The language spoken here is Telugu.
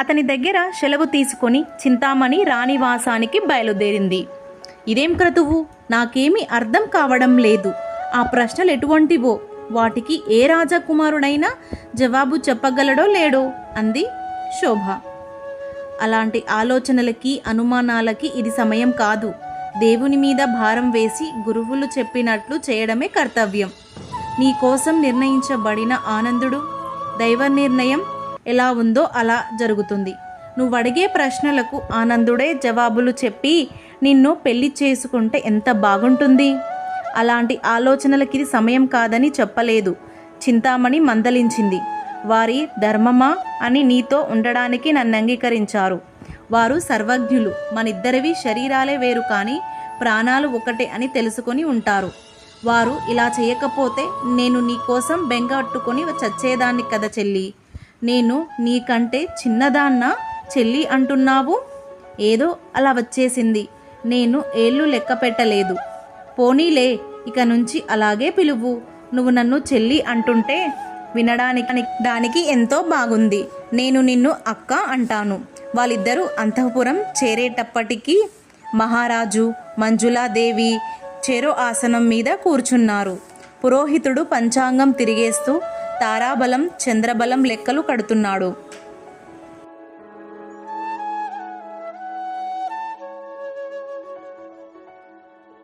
అతని దగ్గర సెలవు తీసుకొని చింతామణి రాణివాసానికి బయలుదేరింది. ఇదేం క్రతువు? నాకేమీ అర్థం కావడం లేదు. ఆ ప్రశ్నలు ఎటువంటివో? వాటికి ఏ రాజకుమారుడైనా జవాబు చెప్పగలడో లేడో? అంది శోభ. అలాంటి ఆలోచనలకి అనుమానాలకి ఇది సమయం కాదు. దేవుని మీద భారం వేసి గురువులు చెప్పినట్లు చేయడమే కర్తవ్యం. నీ కోసం నిర్ణయించబడిన ఆనందుడు దైవ నిర్ణయం ఎలా ఉందో అలా జరుగుతుంది. నువ్వు అడిగే ప్రశ్నలకు ఆనందుడే జవాబులు చెప్పి నిన్ను పెళ్ళి చేసుకుంటే ఎంత బాగుంటుంది? అలాంటి ఆలోచనలకి ఇది సమయం కాదని చెప్పలేదు. చింతామణి మందలించింది. వారి ధర్మమా అని నీతో ఉండడానికి నన్ను అంగీకరించారు. వారు సర్వజ్ఞులు. మనిద్దరివి శరీరాలే వేరు కానీ ప్రాణాలు ఒకటే అని తెలుసుకొని ఉంటారు. వారు ఇలా చేయకపోతే నేను నీ కోసం బెంగట్టుకొని చచ్చేదాన్ని కదా చెల్లి. నేను నీకంటే చిన్నదాన్న చెల్లి అంటున్నావు? ఏదో అలా వచ్చేసింది. నేను ఏళ్ళు లెక్క పెట్టలేదు. పోనీలే ఇక నుంచి అలాగే పిలువు. నువ్వు నన్ను చెల్లి అంటుంటే వినడానికి దానికి ఎంతో బాగుంది. నేను నిన్ను అక్క అంటాను. వాళ్ళిద్దరూ అంతఃపురం చేరేటప్పటికీ మహారాజు మంజులాదేవి చెరో ఆసనం మీద కూర్చున్నారు. పురోహితుడు పంచాంగం తిరిగేస్తూ తారాబలం చంద్రబలం లెక్కలు కడుతున్నాడు.